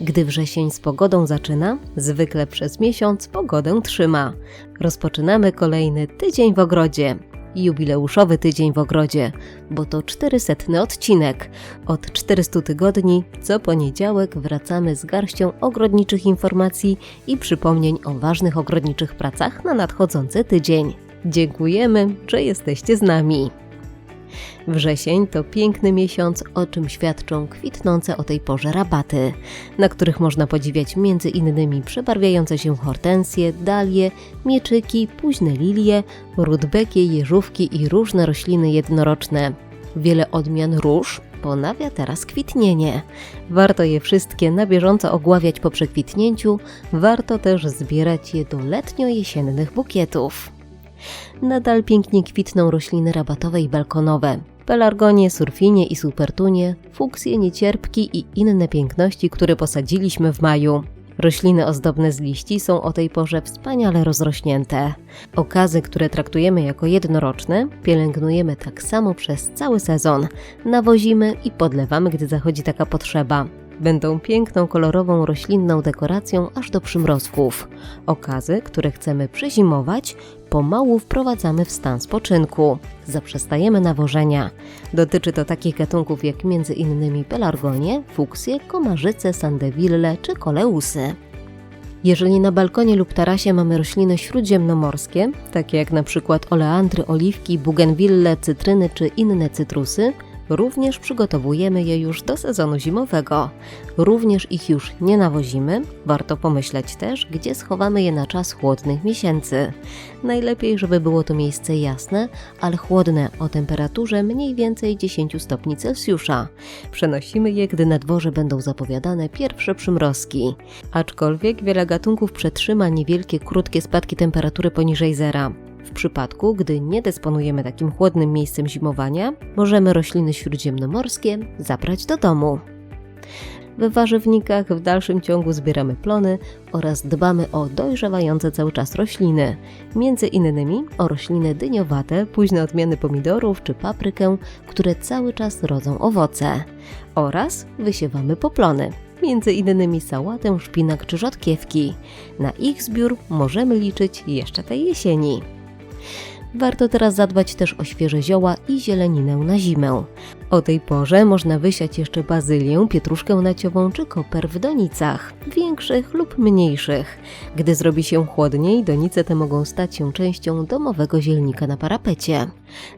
Gdy wrzesień z pogodą zaczyna, zwykle przez miesiąc pogodę trzyma. Rozpoczynamy kolejny tydzień w ogrodzie. Jubileuszowy tydzień w ogrodzie, bo to 400 odcinek. Od 400 tygodni co poniedziałek wracamy z garścią ogrodniczych informacji i przypomnień o ważnych ogrodniczych pracach na nadchodzący tydzień. Dziękujemy, że jesteście z nami. Wrzesień to piękny miesiąc, o czym świadczą kwitnące o tej porze rabaty, na których można podziwiać między innymi przebarwiające się hortensje, dalie, mieczyki, późne lilie, rudbekie, jeżówki i różne rośliny jednoroczne. Wiele odmian róż ponawia teraz kwitnienie. Warto je wszystkie na bieżąco ogławiać po przekwitnięciu, warto też zbierać je do letnio-jesiennych bukietów. Nadal pięknie kwitną rośliny rabatowe i balkonowe. Pelargonie, surfinie i supertunie, fuksje, niecierpki i inne piękności, które posadziliśmy w maju. Rośliny ozdobne z liści są o tej porze wspaniale rozrośnięte. Okazy, które traktujemy jako jednoroczne, pielęgnujemy tak samo przez cały sezon. Nawozimy i podlewamy, gdy zachodzi taka potrzeba. Będą piękną, kolorową, roślinną dekoracją aż do przymrozków. Okazy, które chcemy przezimować, pomału wprowadzamy w stan spoczynku. Zaprzestajemy nawożenia. Dotyczy to takich gatunków jak m.in. pelargonie, fuksje, komarzyce, sandewille czy koleusy. Jeżeli na balkonie lub tarasie mamy rośliny śródziemnomorskie, takie jak na przykład oleandry, oliwki, bugenwille, cytryny czy inne cytrusy, Również przygotowujemy je już do sezonu zimowego. Również ich już nie nawozimy. Warto pomyśleć też, gdzie schowamy je na czas chłodnych miesięcy. Najlepiej, żeby było to miejsce jasne, ale chłodne o temperaturze mniej więcej 10 stopni Celsjusza. Przenosimy je, gdy na dworze będą zapowiadane pierwsze przymrozki. Aczkolwiek wiele gatunków przetrzyma niewielkie, krótkie spadki temperatury poniżej zera. W przypadku, gdy nie dysponujemy takim chłodnym miejscem zimowania, możemy rośliny śródziemnomorskie zabrać do domu. W warzywnikach w dalszym ciągu zbieramy plony oraz dbamy o dojrzewające cały czas rośliny, między innymi o rośliny dyniowate, późne odmiany pomidorów czy paprykę, które cały czas rodzą owoce. Oraz wysiewamy poplony, między innymi sałatę, szpinak czy rzodkiewki. Na ich zbiór możemy liczyć jeszcze tej jesieni. Warto teraz zadbać też o świeże zioła i zieleninę na zimę. O tej porze można wysiać jeszcze bazylię, pietruszkę naciową czy koper w donicach, większych lub mniejszych. Gdy zrobi się chłodniej, donice te mogą stać się częścią domowego zielnika na parapecie.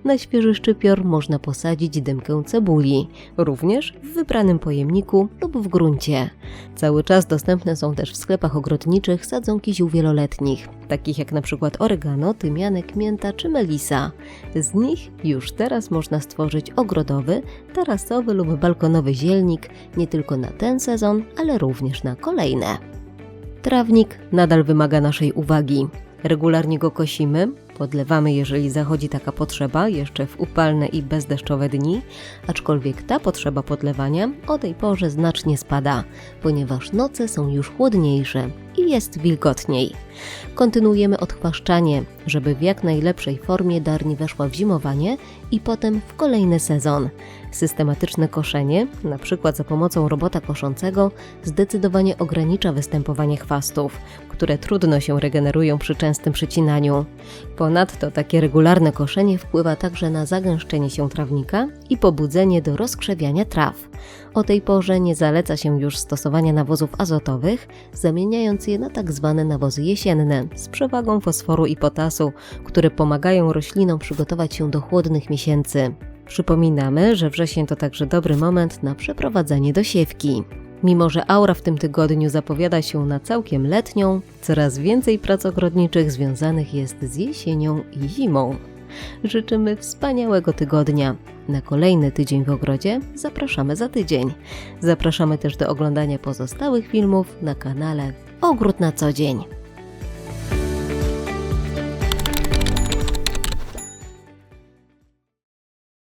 Na świeży szczypior można posadzić dymkę cebuli, również w wybranym pojemniku lub w gruncie. Cały czas dostępne są też w sklepach ogrodniczych sadzonki ziół wieloletnich, takich jak przykład oregano, tymianek, mięta czy melisa. Z nich już teraz można stworzyć ogrodowy, tarasowy lub balkonowy zielnik nie tylko na ten sezon, ale również na kolejne. Trawnik nadal wymaga naszej uwagi. Regularnie go kosimy, podlewamy, jeżeli zachodzi taka potrzeba, jeszcze w upalne i bezdeszczowe dni, aczkolwiek ta potrzeba podlewania o tej porze znacznie spada, ponieważ noce są już chłodniejsze i jest wilgotniej. Kontynuujemy odchwaszczanie, żeby w jak najlepszej formie darni weszła w zimowanie i potem w kolejny sezon. Systematyczne koszenie, na przykład za pomocą robota koszącego, zdecydowanie ogranicza występowanie chwastów, które trudno się regenerują przy częstym przycinaniu. Ponadto takie regularne koszenie wpływa także na zagęszczenie się trawnika i pobudzenie do rozkrzewiania traw. O tej porze nie zaleca się już stosowania nawozów azotowych, zamieniając je na tak zwane nawozy jesienne z przewagą fosforu i potasu, które pomagają roślinom przygotować się do chłodnych miesięcy. Przypominamy, że wrzesień to także dobry moment na przeprowadzenie dosiewki. Mimo, że aura w tym tygodniu zapowiada się na całkiem letnią, coraz więcej prac ogrodniczych związanych jest z jesienią i zimą. Życzymy wspaniałego tygodnia. Na kolejny tydzień w ogrodzie zapraszamy za tydzień. Zapraszamy też do oglądania pozostałych filmów na kanale Ogród na co dzień.